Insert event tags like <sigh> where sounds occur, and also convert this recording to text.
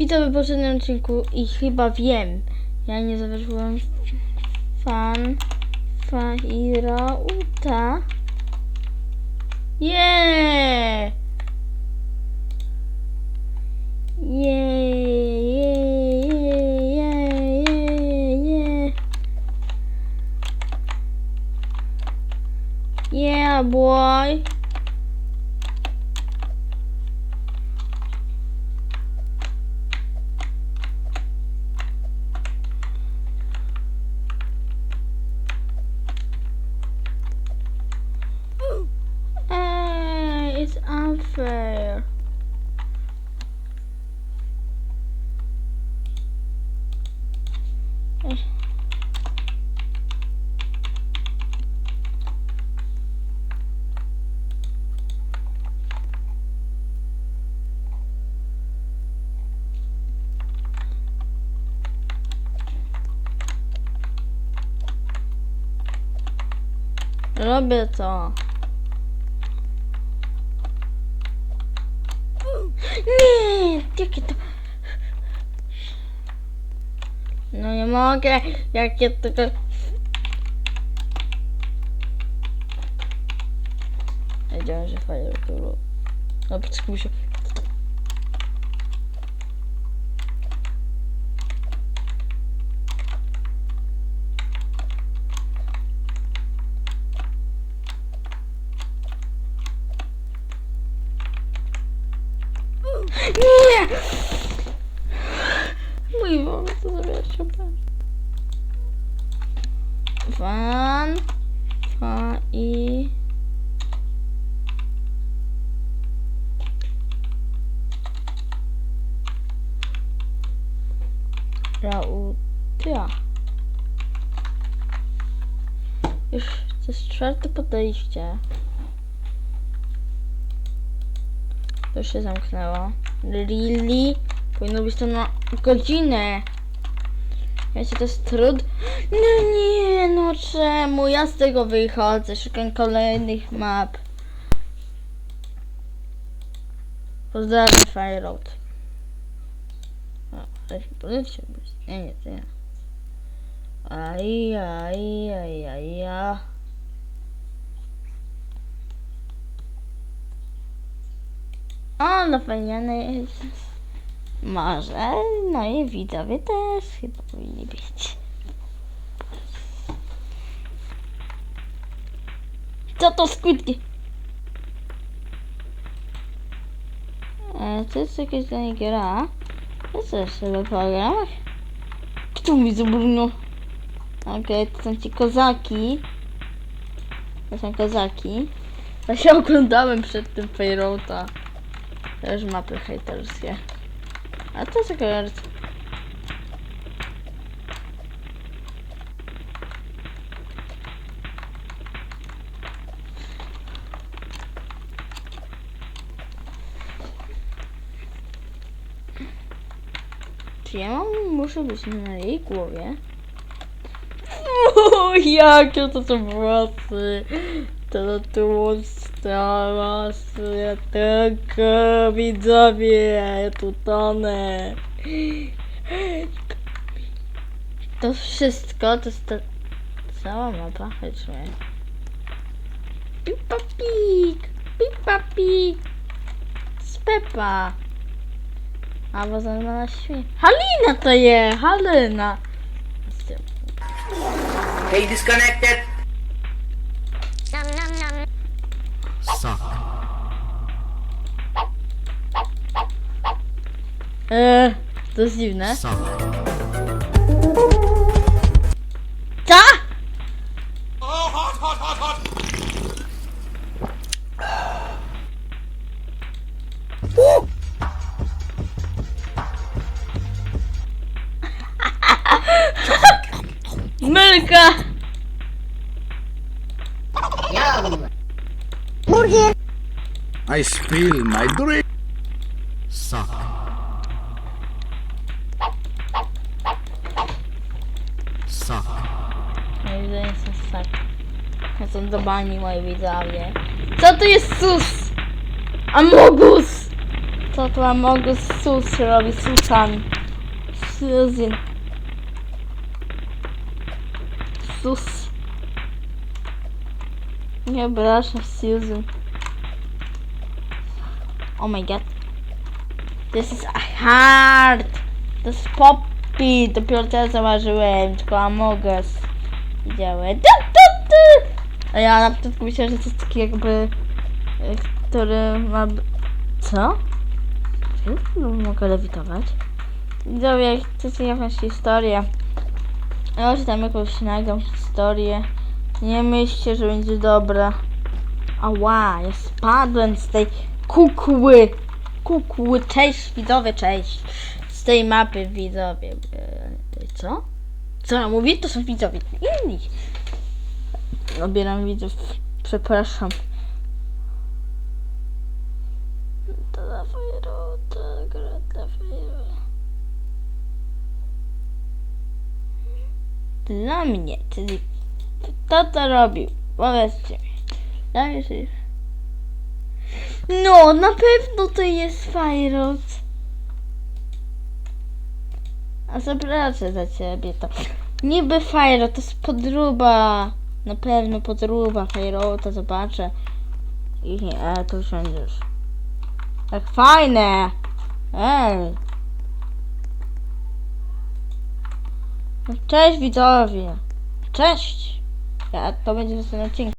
Witam w poprzednim odcinku i chyba wiem. Ja nie zawarzyłem fan Fairauta. Yeah, yeah, yeah, yeah, yeah. Yeah, boy. Hey, it's unfair. Eh. Robię to. Nie, jakie to... No nie mogę, jakie tylko... Wiedziałem, że fajnie to było. No. Nie! Mój Boże, co zrobiłaś super. Fan. Fa i... Rautia. Już to jest czwarte podejście. To się zamknęło. Really? Powinno być to na godzinę. Wiecie, to jest trud. No nie, no czemu? Ja z tego wychodzę. Szukam kolejnych map. Pozdrawiam Fire Road. Się poleccie. Nie, nie, to ja. Aj, aj, aj, aj, aj. O, no fajnie jest. Może, no i widzowie też chyba powinni być. Co to skutki? E, to jest jakaś dla niej gra. To co jeszcze do programach? Kto mi zabrno? Okej, to są ci kozaki. To są kozaki. Ja się oglądałem przed tym Fairota. Też mapy hejterskie. A to jest jakaś... Czy ja mam, muszę być na jej głowie? <laughs> O, jakie to są włosy! To tłuste włosy, tylko widzowie, tu tonę. To wszystko, to jest ta cała mapa, chodźmy. Pipa pik, pipa pik, z Pepa. A bo na śmie. Halina to je, Halina. Hey, disconnected. Suck. Eee, to jest dziwne. Suck. Co? Mylka! I spill my drink. Suck. Suck. Moi widzowie są tak. Są dobani moi widzowie. Co to jest sus? Amogus! Co Co tu mam mogę sus robi? Susan. Susan. Sus. Nie obrażam Susan. Oh my god. This is hard. To jest Poppy. Dopiero teraz zauważyłem. Tylko tu, tu. A ja na początku myślałem, że to jest taki jakby... e, Który ma... Co? Czy mogę lewitować? Widzowie, jak chcecie jakąś historię, ja tam jakąś nagram historię. Nie myślcie, że będzie dobra. Ała, ja spadłem z tej kukły. Kukły, cześć widzowie, cześć. Z tej mapy widzowie. E, Co? Co ja mówię? To są widzowie inni. Obieram widzów, przepraszam. To dla Fajero, to gra dla. Dla mnie, czyli kto to robił? Powiedzcie mi. Dla mnie, czyli... No, na pewno to jest Fajrot. A zobaczę za ciebie to. Niby Fajrot, to jest podruba. Na pewno podruba Fajrota, zobaczę. I e, to usiądziesz. Tak fajne! Ej! Cześć widzowie! Cześć! Ja, to będzie następnym odcinku.